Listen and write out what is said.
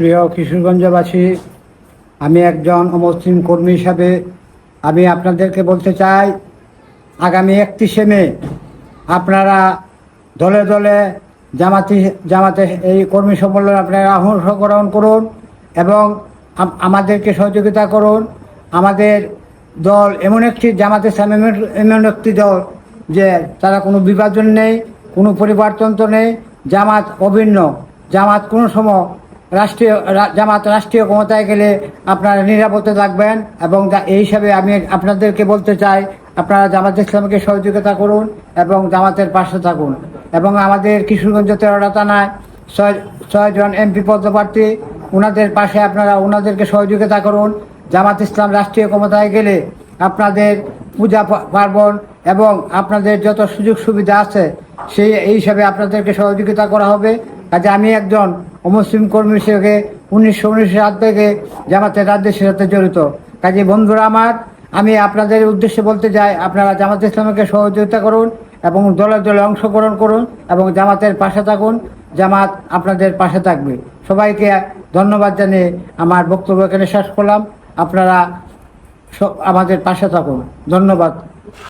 প্রিয় কিশোরগঞ্জবাসী, আমি একজন মুসলিম কর্মী হিসাবে আমি আপনাদেরকে বলতে চাই, আগামী একত্রিশে মে আপনারা দলে দলে জামাতি, জামাতে এই কর্মী সম্মেলনে আপনারা অংশগ্রহণ করুন এবং আমাদেরকে সহযোগিতা করুন। আমাদের দল এমন একটি জামাতে এমন- একটি দল যে তারা কোনো বিভাজন নেই, কোনো পরিবারতন্ত্র নেই, জামাত অভিন্ন। জামাত কোনো সময় রাষ্ট্রীয় জামাত, রাষ্ট্রীয় ক্ষমতায় গেলে আপনারা নিরাপদে থাকবেন এবং এই হিসাবে আমি আপনাদেরকে বলতে চাই, আপনারা জামাত ইসলামকে সহযোগিতা করুন এবং জামাতের পাশে থাকুন। এবং আমাদের কিশোরগঞ্জ তেরোটা থানায় ছয় ছয়জন এমপি পদপ্রার্থী ওনাদের পাশে আপনারা ওনাদেরকে সহযোগিতা করুন। জামাত ইসলাম রাষ্ট্রীয় ক্ষমতায় গেলে আপনাদের পূজা পার্বণ এবং আপনাদের যত সুযোগ সুবিধা আছে, সেই, এই হিসাবে আপনাদেরকে সহযোগিতা করা হবে। কাজে আমি একজন অমুসলিম কর্মী হিসেবে উনিশশো উনিশ সাল থেকে জামাতের রাজ্যের সাথে জড়িত। কাজে বন্ধুরা আমার, আমি আপনাদের উদ্দেশ্যে বলতে চাই, আপনারা জামাত ইসলামকে সহযোগিতা করুন এবং দলে দলে অংশগ্রহণ করুন এবং জামাতের পাশে থাকুন। জামাত আপনাদের পাশে থাকবে। সবাইকে ধন্যবাদ জানিয়ে আমার বক্তব্য এখানে শেষ করলাম। আপনারা আমাদের পাশে থাকুন। ধন্যবাদ।